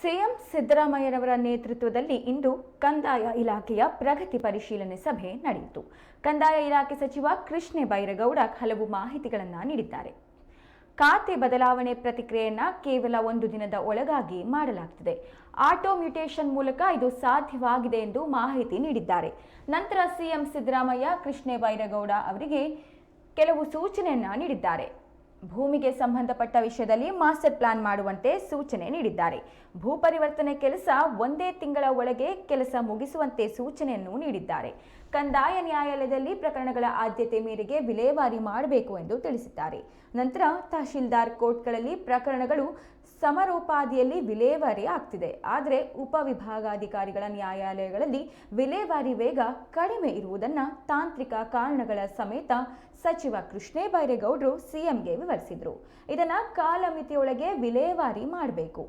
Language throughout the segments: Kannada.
ಸಿಎಂ ಸಿದ್ದರಾಮಯ್ಯರವರ ನೇತೃತ್ವದಲ್ಲಿ ಇಂದು ಕಂದಾಯ ಇಲಾಖೆಯ ಪ್ರಗತಿ ಪರಿಶೀಲನೆ ಸಭೆ ನಡೆಯಿತು. ಕಂದಾಯ ಇಲಾಖೆ ಸಚಿವ ಕೃಷ್ಣ ಬೈರಗೌಡ ಹಲವು ಮಾಹಿತಿಗಳನ್ನು ನೀಡಿದ್ದಾರೆ. ಖಾತೆ ಬದಲಾವಣೆ ಪ್ರತಿಕ್ರಿಯೆಯನ್ನ ಕೇವಲ ಒಂದು ದಿನದ ಒಳಗಾಗಿ ಮಾಡಲಾಗುತ್ತದೆ ಆಟೋ ಮ್ಯೂಟೇಷನ್ ಮೂಲಕ ಇದು ಸಾಧ್ಯವಾಗಿದೆ ಎಂದು ಮಾಹಿತಿ ನೀಡಿದ್ದಾರೆ. ನಂತರ ಸಿಎಂ ಸಿದ್ದರಾಮಯ್ಯ, ಕೃಷ್ಣ ಬೈರಗೌಡ ಅವರಿಗೆ ಕೆಲವು ಸೂಚನೆಯನ್ನ ನೀಡಿದ್ದಾರೆ. ಭೂಮಿಗೆ ಸಂಬಂಧಪಟ್ಟ ವಿಷಯದಲ್ಲಿ ಮಾಸ್ಟರ್ ಪ್ಲಾನ್ ಮಾಡುವಂತೆ ಸೂಚನೆ ನೀಡಿದ್ದಾರೆ. ಭೂ ಪರಿವರ್ತನೆ ಕೆಲಸ ಒಂದೇ ತಿಂಗಳ ಒಳಗೆ ಕೆಲಸ ಮುಗಿಸುವಂತೆ ಸೂಚನೆಯನ್ನು ನೀಡಿದ್ದಾರೆ. ಕಂದಾಯ ನ್ಯಾಯಾಲಯದಲ್ಲಿ ಪ್ರಕರಣಗಳ ಆದ್ಯತೆ ಮೇರೆಗೆ ವಿಲೇವಾರಿ ಮಾಡಬೇಕು ಎಂದು ತಿಳಿಸಿದ್ದಾರೆ. ನಂತರ ತಹಶೀಲ್ದಾರ್ ಕೋರ್ಟ್ಗಳಲ್ಲಿ ಪ್ರಕರಣಗಳು ಸಮರೋಪಾದಿಯಲ್ಲಿ ವಿಲೇವಾರಿ ಆಗ್ತಿದೆ. ಆದರೆ ಉಪವಿಭಾಗಾಧಿಕಾರಿಗಳ ನ್ಯಾಯಾಲಯಗಳಲ್ಲಿ ವಿಲೇವಾರಿ ವೇಗ ಕಡಿಮೆ ಇರುವುದನ್ನು ತಾಂತ್ರಿಕ ಕಾರಣಗಳ ಸಮೇತ ಸಚಿವ ಕೃಷ್ಣೇ ಬೈರೇಗೌಡರು ಸಿಎಂಗೆ ವಿವರಿಸಿದರು ಇದನ್ನ ಕಾಲಮಿತಿಯೊಳಗೆ ವಿಲೇವಾರಿ ಮಾಡಬೇಕು.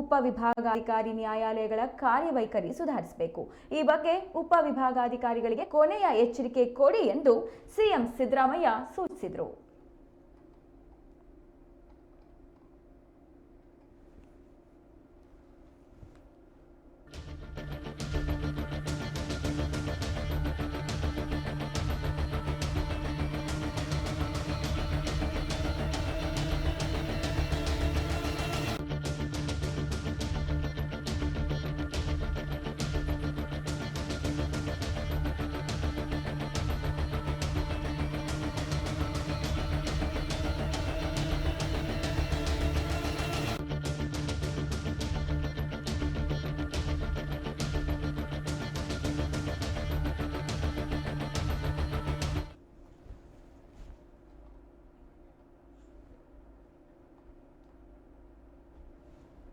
ಉಪವಿಭಾಗಾಧಿಕಾರಿ ನ್ಯಾಯಾಲಯಗಳ ಕಾರ್ಯವೈಖರಿ ಸುಧಾರಿಸಬೇಕು. ಈ ಬಗ್ಗೆ ಉಪವಿಭಾಗಾಧಿಕಾರಿಗಳಿಗೆ ಕೊನೆಯ ಎಚ್ಚರಿಕೆ ಕೊಡಿ ಎಂದು ಸಿಎಂ ಸಿದ್ದರಾಮಯ್ಯ ಸೂಚಿಸಿದರು.